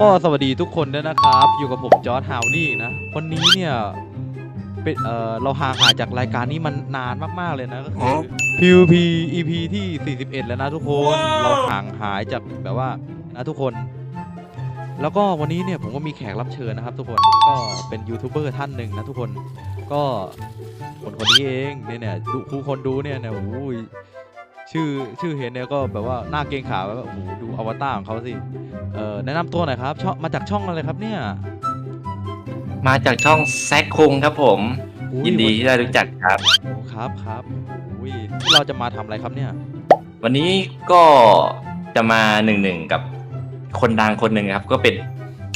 ก็สวัสดีทุกคนด้วยนะครับ อยู่กับผมจอร์ดฮาวดี้นะ วันนี้เนี่ยเป็นเออเราห่างหายจากรายการนี้มันนานมากๆเลยนะก็คือ PVP EP ที่ 41 แล้วนะทุกคน เราห่างหายจากแบบว่านะทุกคน แล้วก็วันนี้เนี่ยผมก็มีแขกรับเชิญนะครับ ทุกคนก็เป็นยูทูบเบอร์ท่านหนึ่งนะทุกคนก็คนคนนี้เองเนี่ยเนี่ยดูผู้คนดูเนี่ยเนี่ยโอ้ย ชื่อชื่อเห็นเนี่ยก็แบบว่าหน้าเกรงขามแบบโอ้โหดูอวตารของเขาสิเออแนะนำตัวหน่อยครับช่องมาจากช่องอะไรครับเนี่ยมาจากช่องแซคคุงครับผม อุ้ยินดีที่ได้รู้จักครับ โอ้ครับครับอุ้ยเราจะมาทำอะไรครับเนี่ยวันนี้ก็จะมาหนึ่งหนึ่งกับคนดังคนหนึ่งครับ ก็เป็น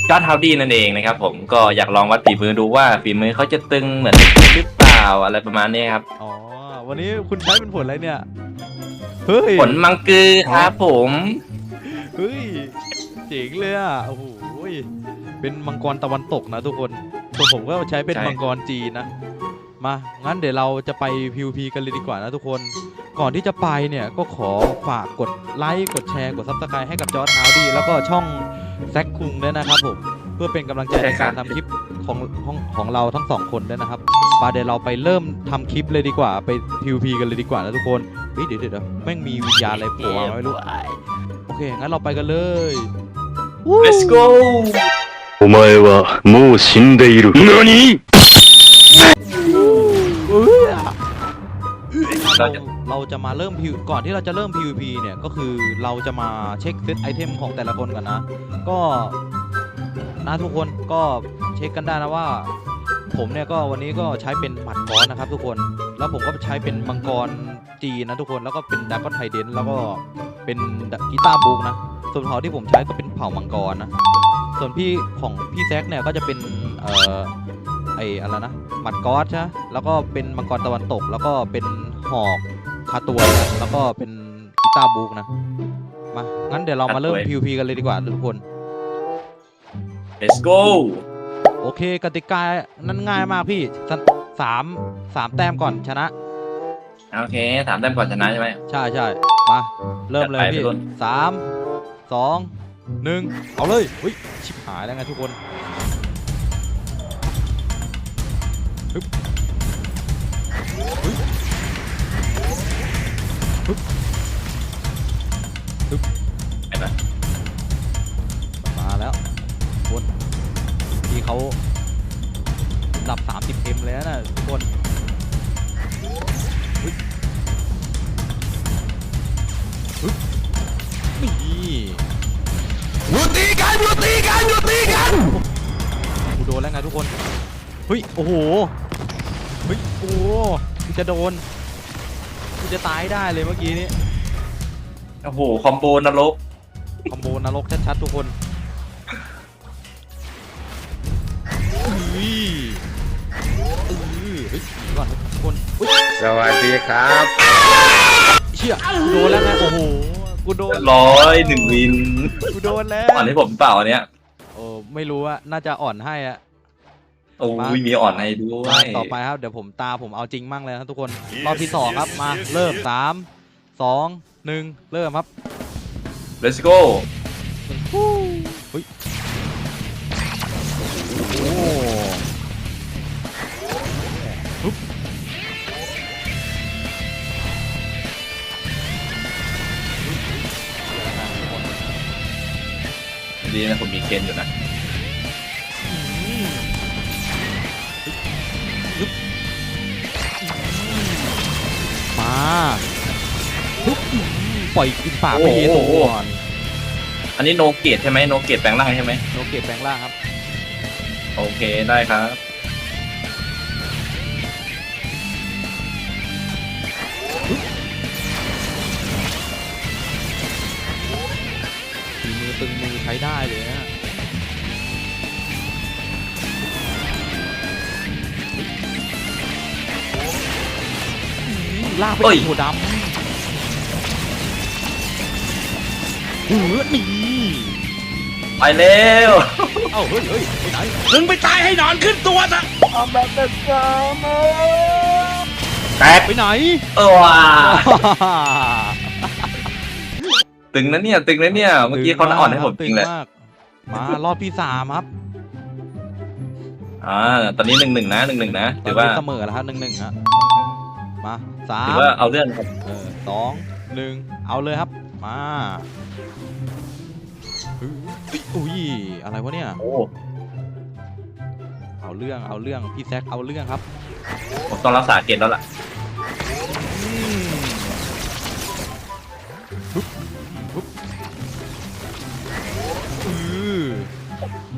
จอร์ดฮาวดี้นั่นเองนะครับผมก็อยากลองวัดฝีมือดูว่าฝีมือเขาจะตึงเหมือนหรือเปล่าอะไรประมาณนี้ครับ อ๋อ วันนี้คุณใช้เป็นผลอะไรเนี่ย เฮ้ย ผลมังกือครับผม เฮ้ย เจ๋งเลยอะ โอ้โหยเป็นมังกรตะวันตกนะทุกคนส่วนผมก็ใช้เป็นมังกรจีนนะ มา งั้นเดี๋ยวเราจะไป PVP กันเลยดีกว่านะทุกคน ก่อนที่จะไปเนี่ยก็ขอฝากกดไลค์ กดแชร์ กดซับสไครต์ให้กับจอร์ดฮาวดี้แล้วก็ช่องแซคคุงด้วยนะครับผมเพื่อเป็นกำลังใจในการทำคลิปของของของเราทั้งสองคนด้วยนะครับมาเดี๋ยวเราไปเริ่มทำคลิปเลยดีกว่า ไป PVP กันเลยดีกว่านะทุกคนเฮ้ยเดี๋ยวเดี๋ยวเดี๋ยวแม่งมีวิญญาณอะไรโผล่มาไม่รู้ โอเค งั้นเราไปกันเลย Let's go お前はもう死んでいる。何 เอ้ย เรา เรา จะ เราจะมาเริ่ม PV ก่อนที่เราจะเริ่ม PVP เนี่ยก็คือเราจะมาเช็คเซตไอเทมของแต่ละคนกันนะ ก็ นะทุกคนก็เช็คกันได้นะว่า ผมเนี่ยก็วันนี้ก็ใช้เป็นหมัดก้อนนะครับ ทุกคนแล้วผมก็ใช้เป็นมังกรจีนนะทุกคนแล้วก็เป็นดากอนไทเดนแล้วก็เป็นกีตาร์บุ๊กนะส่วนเผ่าที่ผมใช้ก็เป็นเผ่ามังกรนะส่วนพี่ของพี่แซกเนี่ยก็จะเป็นเอ่อไออะไรนะหมัดกอสใช่ไหมแล้วก็เป็นมังกรตะวันตก แล้วก็เป็นหอกคาตัวนะแล้วก็เป็นกีตาร์บุ๊กนะมางั้นเดี๋ยวเรามาเริ่มคาตัว PVP กันเลยดีกว่าทุกคน Let's go โอเคกติกานั้นง่ายมากพี่สสามสามแต้มก่อนชนะ โอเคถามแต้มก่อนชนะใช่ไหม ใช่ใช่มา เริ่มเลยจัดไปพี่พี่ต้น สามสองหนึ่งเอาเลยเฮ้ยชิบหายแล้วไงทุกคนฮึบฮึบฮึบฮึบ เขาดับ 30 m เลยนะทุกคนฮึบฮึบนี่หยุดตีกันหยุดตีกันหยุดตีกันกูโดนแล้วไงทุกคนเฮ้ยโอ้โหเฮ้ยโอ้โหกูจะโดนกูจะตายได้เลยเมื่อกี้นี้โอ้โหคอมโบนรกคอมโบนรกชัดๆทุกคน ก่อนทุกคนอุ๊ยสวัสดีครับเชี่ยกูโดนแล้วไงโอ้โหกูโดนร้อยหนึ่งวินกูโดนแล้วอ่อนให้ผมเปล่าอันเนี้ยโอ้ไม่รู้อะน่าจะอ่อนให้อะโอ้มายมีอ่อนให้ด้วมายต่อไปครับเดี๋ยวผมตาผมเอาจริงมั่งเลยนะทุกคนรอบที่สองครับมาเริ่มสามสองหนึ่งเริ่มครับ Let's go เฮ้ยโอ้ ดีนะผมมีเคนอยู่นะมาฮึบปล่อยกินปากไปโอ้โหเยตัวก่อนอันนี้โนเกตใช่ไหมโนเกตแปลงร่างใช่ไหมโนเกตแปลงร่างครับ โอเคได้ครับ ลากไปเอ้ยที่หัวดำเหือนี่ไปเร็วเอ้าเฮ้ยเฮ้ยไปไหนมึงไปตายให้นอนขึ้นตัวซะแตกไปไหน เออว่ะตึงนะเนี่ย ตึงนะเนี่ย เมื่อกี้เขาอ่อนให้ผมจริงเลยมากมารอบที่สามครับอ่าตอนนี้หนึ่งหนึ่งนะหนึ่งหนึ่งนะตอถืนอว่านี้เสมอแล้วครับหนึ่งหนึ่งฮะ มาสาถืมอว่าเอาเรื่องครับเออสองหนึ่งเอาเลยครับ มาเฮ้ยอุ้ยอะไรวะเนี่ย โอ้เอาเรื่องเอาเรื่องพี่แซคเอาเรื่องครับผมต้องรักษาเกณฑ์แล้วล่ะอืมปุ๊บปุ๊บอือ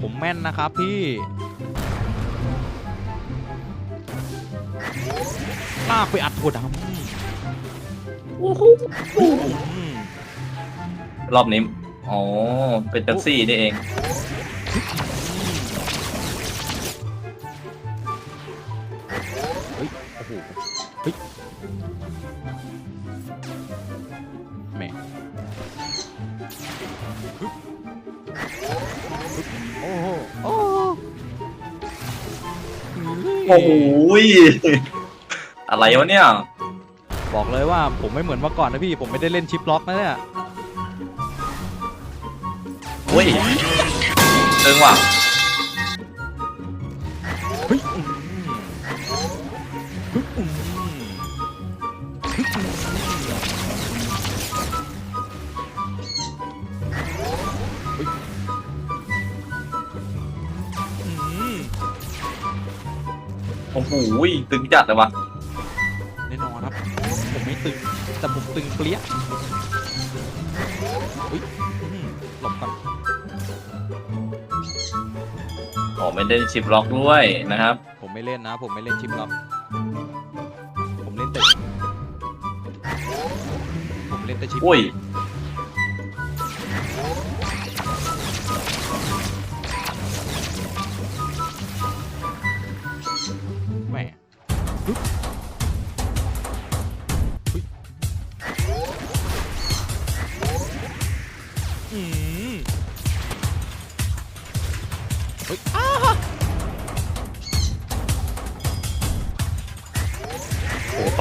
ผมแม่นนะครับพี่ ลากไปอัดถั่วดำอืมรอบนี้ อ๋อ เป็นจักซี่นี่เอง เฮ้ยโอ้โหเฮ้ยแหม่ฮึบฮึบโอ้โหโอ้โห โอ้โหย อะไรวะเนี่ย บอกเลยว่าผมไม่เหมือนเมื่อก่อนนะพี่ผมไม่ได้เล่นชิปล็อกนะเนี่ยเฮ้ยตึงว่ะเฮ้ยอืมฮึบอืมฮึบอืมเฮ้ยอืมโอ้โหยตึงจัดเลยวะ แต่ผมตึงเปรี้ยอุ้ยอื้อหือหลบก่อนอ๋อไม่ได้ชิปล็อกด้วยนะครับ ผมไม่เล่นนะ ผมไม่เล่นชิปล็อก ผมเล่นแต่ผมเล่นแต่ชิปอุ้ย แหม่ปึ๊บ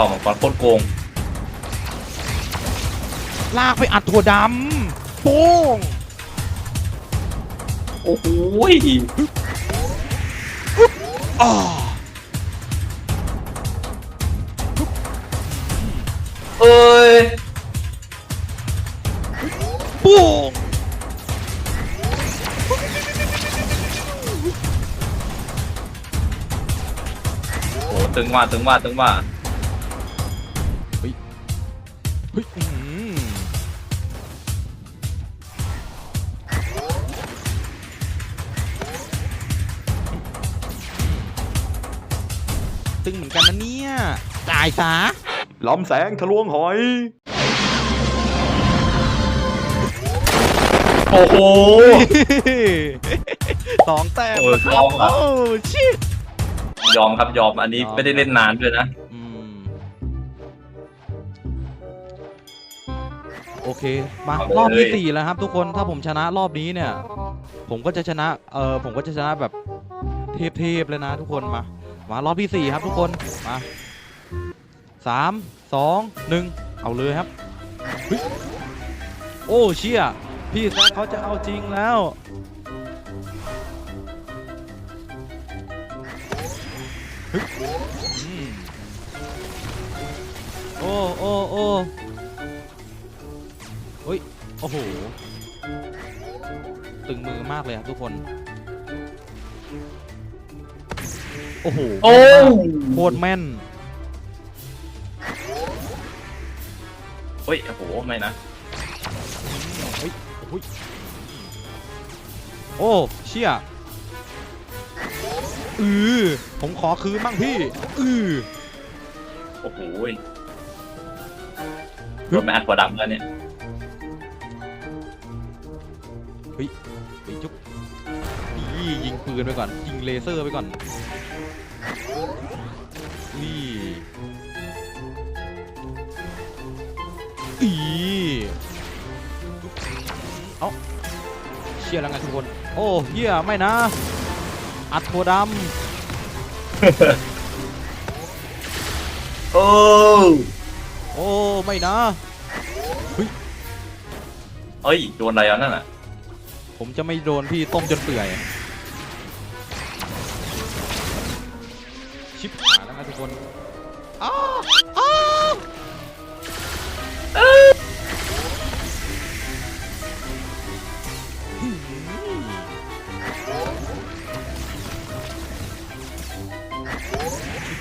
อ้โหฝั่งมังกรโคตรโกง ลากไปอัดถั่วดำโป้งโอ้โหยอ่าเอ้ยโป้งโอ้โหตึงว่าตึงว่าตึงว่าเฮ้ย อื้อหือตึงเหมือนกันนะเนี่ยตายซะลำแสงทะลวงหอย โอ้โหสองแต้มโอ้ยนะครับสองครับโอ้ชิตยอมครับยอมอันนี้ยอมไม่ได้เล่นนานด้วยนะ โอเคมาเอาเลยรอบที่สี่แล้วครับ ทุกคนถ้าผมชนะรอบนี้เนี่ย ผมก็จะชนะเออผมก็จะชนะแบบเทพๆเลยนะทุกคนมามารอบที่สี่ครับทุกคนมาสามสองหนึ่งเอาเลยครับเฮ้ยโอ้เชี่ยพี่แซคเขาจะเอาจริงแล้วเฮ้ยอืมโอ้โอ้โอ้ เฮ้ย โอ้โห ตึงมือมากเลยครับทุกคน โอ้โหโอ้โคตรแม่น เฮ้ย โอ้โห ไม่นะ เฮ้ยโอ้ยโอ้ เชี่ยอือผมขอคืนบ้างพี่อือโอ้โหยโดนแมอัดหัวดำแล้วเนี่ย นี่ยิงปืนไปก่อน ยิงเลเซอร์ไปก่อน นี่อีเอ้าเชี่ยแล้วไงทุกคน โอ้เหี้ยไม่นะ อัดโทดโอ้ำโอ้ไม่นะเฮ้ยเอ้ย โดนอะไรอะนั่นอะ ผมจะไม่โดนพี่ต้มจนเปื่อย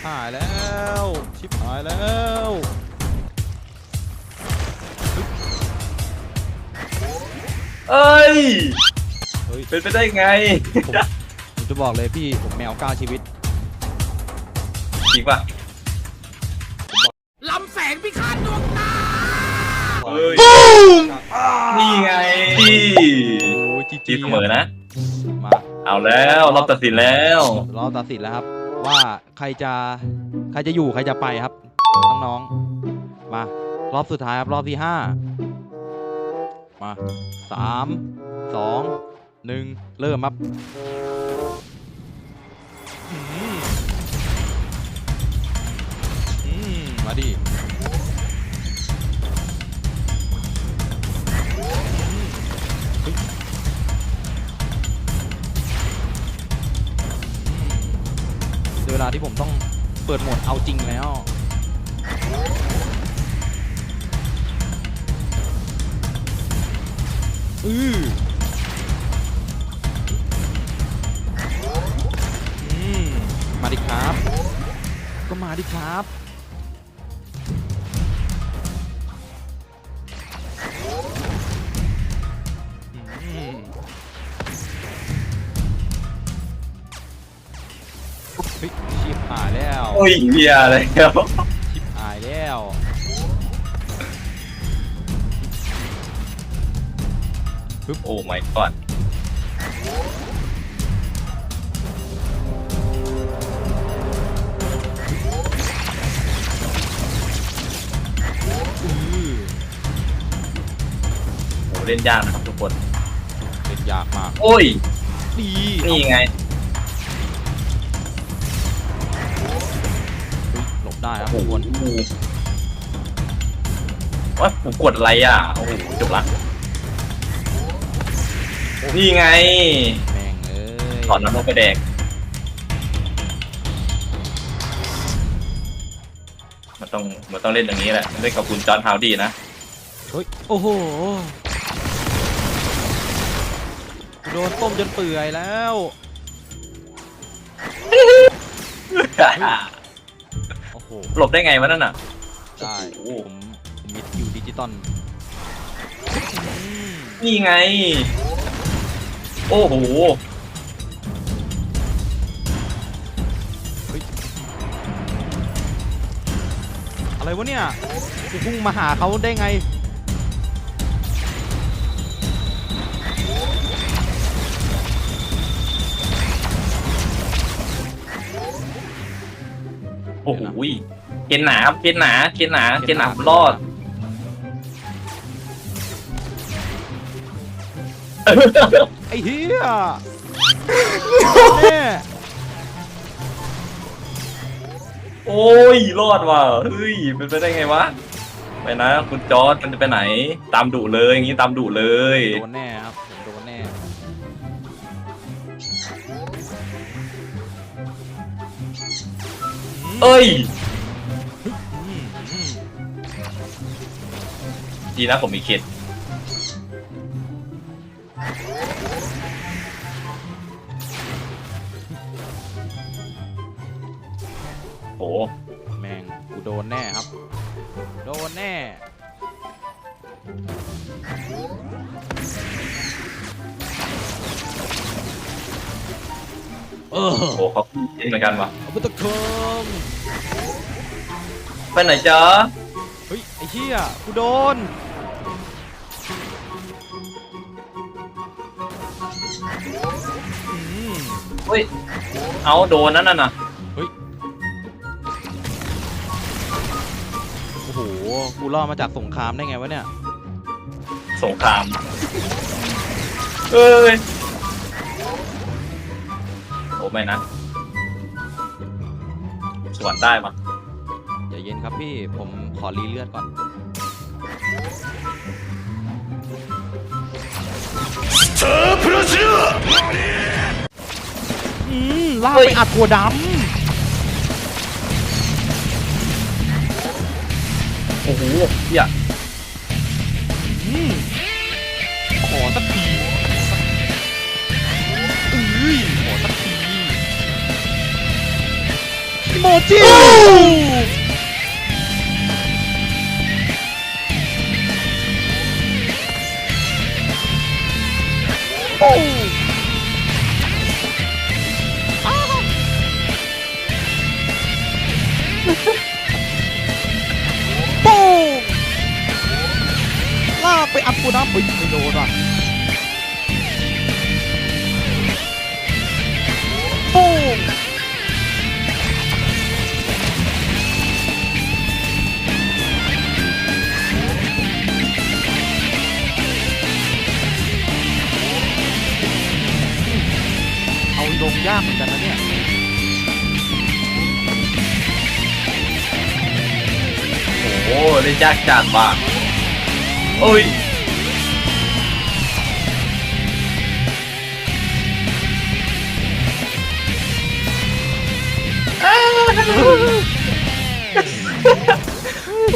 หายแล้ว ชิบหายแล้วเอ้ย เฮ้ยเป็นไปได้ไงผมผมจะบอกเลยพี่ผมแมวเก้าชีวิต จริงป่ะลำแสงพิฆาตดวงตาเฮ้ยนี่ไงที่โอ้ยจีจีเสมอนะ มาเอาแล้วรอบตัดสินแล้ว รอบตัดสินแล้วครับ ว่าใครจะใครจะอยู่ใครจะไปครับน้องๆมารอบสุดท้ายครับรอบที่ห้ามาสามสองหนึ่งเริ่มครับอืมอืมมาดิ ที่ผมต้องเปิดโหมดเอาจริงแล้ว อืออืม มาดิครับ ก็มาดิครับายแล้วโอ้ยเฮียแล้วชิบหายแล้วปึ๊บโอ้ไม่ก่อนอือโอ้เล่นยากนะครับทุกคน เป็นยากมาก โอ้ย ดี นี่ไง ได้ครับโอ้ทุกโหคนว่าผมกดอะไรอะ โอ้โหจบละนี่ไงแม่งเอ้ยถอนน้ำลงไปแดกมันต้องมันต้องเล่นอย่างนี้แหละเล่นกับคุณจอห์นฮาวดี้นะเฮ้ยโอ้โหโดนต้มจนเปื่อยแล้วโอ้โหหลบได้ไงวะนั่นน่ะ ได้โอ้โห ผมผมมิดคิวดิจิตอลอืมนี่ไง โอ้โห อะไรวะเนี่ยจะพุ่งมาหาเขาได้ไง โอ้โหเคนหนาครับเคนหนาเคนหนาเคนหนารอดไอ้เหี้ยแน่โอ้ยรอดว่ะเฮ้ยเป็นไปได้ไงวะไปนะ คุณจอร์ดมันจะไปไหน ตามดุเลยอย่างนี้ตามดุเลย โดนแน่ครับ เอ้ย ดีนะผมมีเข็ดโอ้แม่งกูโดนแน่ครับ โดนแน่ เออโหเขาเล่นเหมือนกันวะเอาไปตะเคิงไปไหนจ๊ะเฮ้ย ไอ้เหี้ยกูโดน อืมเฮ้ย เอาโดนนั่นน่ะโอ้โห กูรอดมาจากสงครามได้ไงวะเนี่ย สงคราม เอ้ยโอ้ ไม่นะ สวนได้ปะอย่าเย็นครับพี่ผมขอรีเลือดก่อนอพระเชือมลากไปอัดหัวดโอ้โหเหี้ย โมจิโอ้อ้าวโป้งลากไปอัดกูน้ไปไม่โดนอะโป้ ยากเหมือนกันนะเนี่ยโอ้โหเล่นยากจัดว่ะโอ้ย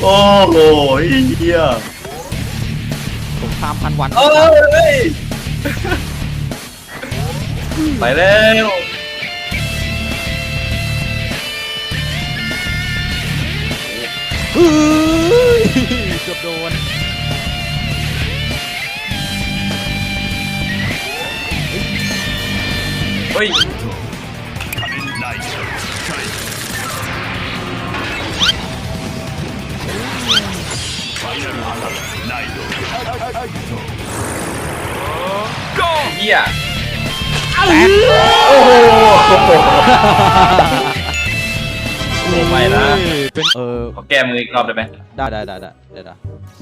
โอ้โหเฮียสงครามพันวัน เอ้ย ไปแล้วเเกือบโดนเฮ้ยเฮีย โอ้โหโอ้ไม่นะเฮ้ยเป็นเออขอแก้มืออีกรอบได้ไหมได้ได้ได้ได้ได้ได้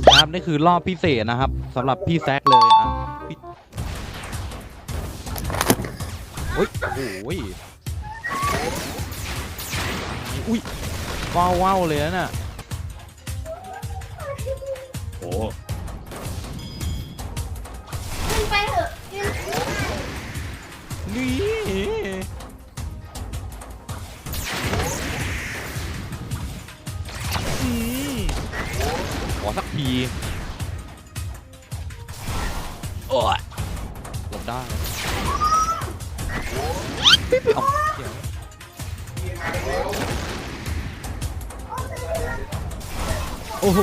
นะครับนี่คือรอบพิเศษนะครับสำหรับพี่แซกเลยอะพี่โอ้ยโอ้ยอุ้ยว้าวว้าวเลยนะน่ะโอ้ไป นี่อืมขอสักทีโอ้ยหลบได้ปิ๊บเอาเดี๋ยวโอ้โห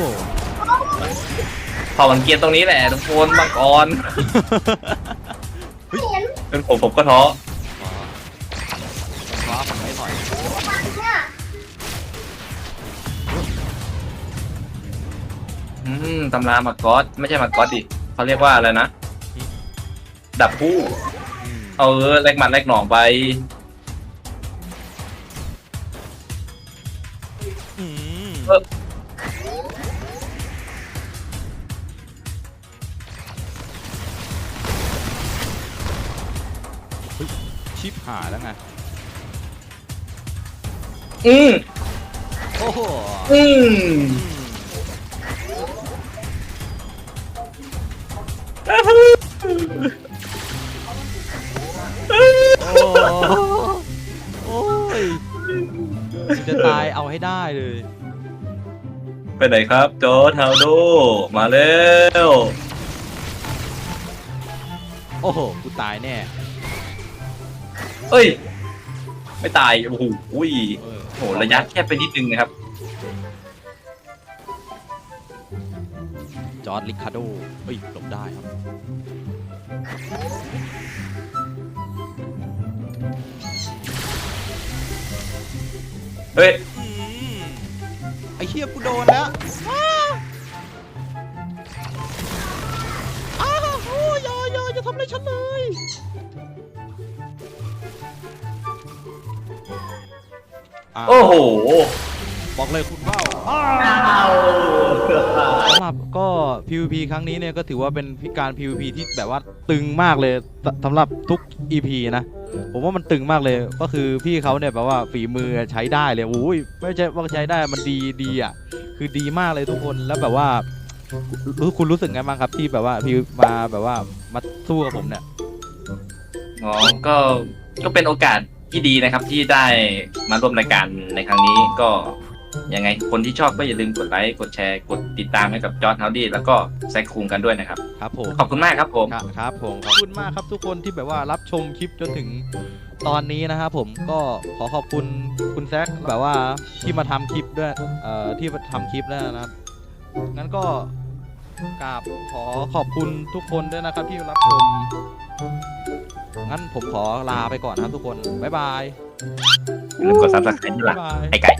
พอมันเกียร์ตรงนี้แหละทุกคนมังกรเห็นเป็น ผมผมก็ท้อฟ้าผมไม่ถอยเนี่ยอืมตำรามังกรไม่ใช่มังกรดิเขาเรียกว่าอะไรนะ ดับผู้ อืม เอาเออแลกหมัดแลกหนองไป หายแล้วไง อืมโอ้โหอืมโอ้โอ้ยจะตายเอาให้ได้เลย ไปไหนครับจอร์ทาวโดมาแล้ว โอ้โห กูตายแน่ เอ้ย ไม่ตาย โอ้โหอุ้ยเออโอ้โหระยะแคบไปนิดนึงนะครับ จอร์ดลิคาโดเฮ้ยหลบได้ครับ เฮ้ย อืมไอ้เชี่ยกูโดนแล้วอ้าอ้าวโอ้ยอย่าอย่าอย่าทำอะไรฉันเลย โอ้โห บอกเลยคุณว่าวสำหรับก็ PVP ครั้งนี้เนี่ยก็ถือว่าเป็นการ PVP ที่แบบว่าตึงมากเลยสสำหรับทุก EP นะ ผมว่ามันตึงมากเลย ก็คือพี่เขาเนี่ยแบบว่าฝีมือใช้ได้เลยโอ้ยไม่ใช่ว่าใช้ได้มันดีดีอะ คือดีมากเลยทุกคนแล้วแบบว่ารู้คุณรู้สึกไงบ้างครับที่แบบว่าพี่มาแบบว่ามาสู้กับผมเนี่ย อ๋อ ก็ ก็เป็นโอกาส ที่ดีนะครับที่ได้มาร่วมรายการในครั้งนี้ก็ยังไงคนที่ชอบก็อย่าลืมกดไลค์กดแชร์กดติดตามให้กับจอร์ดเฮาดี้แล้วก็แซคคุงกันด้วยนะครับ ครับผม ขอบคุณมากครับผมครับครับผมขอบคุณมากครับทุกคนที่แบบว่ารับชมคลิปจนถึงตอนนี้นะครับผมก็ขอขอบคุณคุณแซคแบบว่าที่มาทำคลิปด้วยเอ่อที่มาทำคลิปแล้วนะครับงั้นก็กราบขอขอบคุณทุกคนด้วยนะครับที่รับชม งั้นผมขอลาไปก่อนนะครับทุกคน บ๊ายบายอย่าลืมกดซับสไครต์ที่หลับ๊างยบาย ไอไก่